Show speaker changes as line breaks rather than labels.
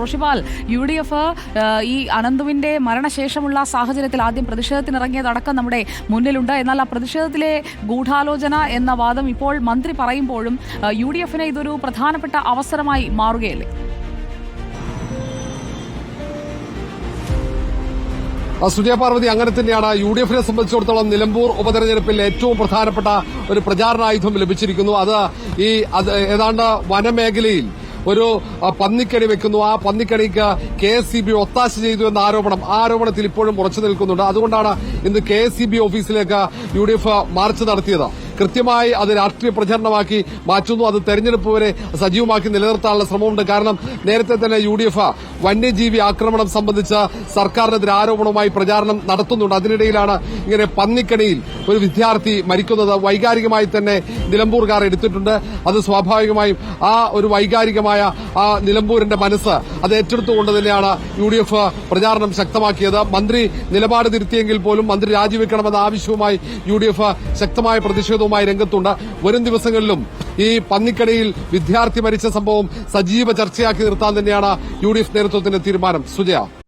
Roshipal U D F ഈ അനന്തുവിന്റെ മരണശേഷമുള്ള സാഹചര്യത്തിൽ ആദ്യം പ്രതിഷേധത്തിനിറങ്ങിയതടക്കം നമ്മുടെ മുന്നിലുണ്ട്. എന്നാൽ ആ പ്രതിഷേധത്തിലെ ഗൂഢാലോചന എന്ന വാദം ഇപ്പോൾ മന്ത്രി പറയുമ്പോഴും യു ഡി എഫിന് ഇതൊരു പ്രധാനപ്പെട്ട അവസരമായി മാറുകയല്ലേ?
സുജയ പാർവതി അങ്ങനെ തന്നെയാണ് യു ഡി എഫിനെ സംബന്ധിച്ചിടത്തോളം നിലമ്പൂർ ഉപതെരഞ്ഞെടുപ്പിൽ ഏറ്റവും പ്രധാനപ്പെട്ട ഒരു പ്രചാരണായുധം ലഭിച്ചിരിക്കുന്നു. അത് ഈ ഏതാണ്ട് വനമേഖലയിൽ ഒരു പന്നിക്കണി വെക്കുന്നു. ആ പന്നിക്കണിക്ക് കെ എസ് സി ബി ഒത്താശ ചെയ്തു എന്ന ആരോപണം ആ ആരോപണത്തിൽ ഇപ്പോഴും ഉറച്ചു നിൽക്കുന്നുണ്ട്. അതുകൊണ്ടാണ് ഇന്ന് കെ എസ് സി ബി ഓഫീസിലേക്ക് യു ഡി എഫ് മാർച്ച് നടത്തിയത്. കൃത്യമായി അത് രാഷ്ട്രീയ പ്രചരണമാക്കി മാറ്റുന്നു. അത് തെരഞ്ഞെടുപ്പ് വരെ സജീവമാക്കി നിലനിർത്താനുള്ള ശ്രമമുണ്ട്. കാരണം നേരത്തെ തന്നെ യു വന്യജീവി ആക്രമണം സംബന്ധിച്ച സർക്കാരിനെതിരെ ആരോപണവുമായി പ്രചാരണം നടത്തുന്നുണ്ട്. അതിനിടയിലാണ് ഇങ്ങനെ പന്നിക്കണിയിൽ ഒരു വിദ്യാർത്ഥി മരിക്കുന്നത്. വൈകാരികമായി തന്നെ നിലമ്പൂർകാർ എടുത്തിട്ടുണ്ട്. അത് സ്വാഭാവികമായും ആ ഒരു വൈകാരികമായ ആ നിലമ്പൂരിന്റെ മനസ്സ് അത് ഏറ്റെടുത്തുകൊണ്ട് തന്നെയാണ് യു ഡി എഫ് പ്രചാരണം ശക്തമാക്കിയത്. മന്ത്രി നിലപാട് തിരുത്തിയെങ്കിൽ പോലും മന്ത്രി രാജിവെക്കണമെന്ന ആവശ്യവുമായി യു ഡി എഫ് ശക്തമായ പ്രതിഷേധവുമായി രംഗത്തുണ്ട്. വരും ദിവസങ്ങളിലും ഈ പന്നിക്കടയിൽ വിദ്യാർത്ഥി മരിച്ച സംഭവം സജീവ ചർച്ചയാക്കി നിർത്താൻ തന്നെയാണ് യു ഡി എഫ് നേതൃത്വത്തിന്റെ തീരുമാനം. സുജയ.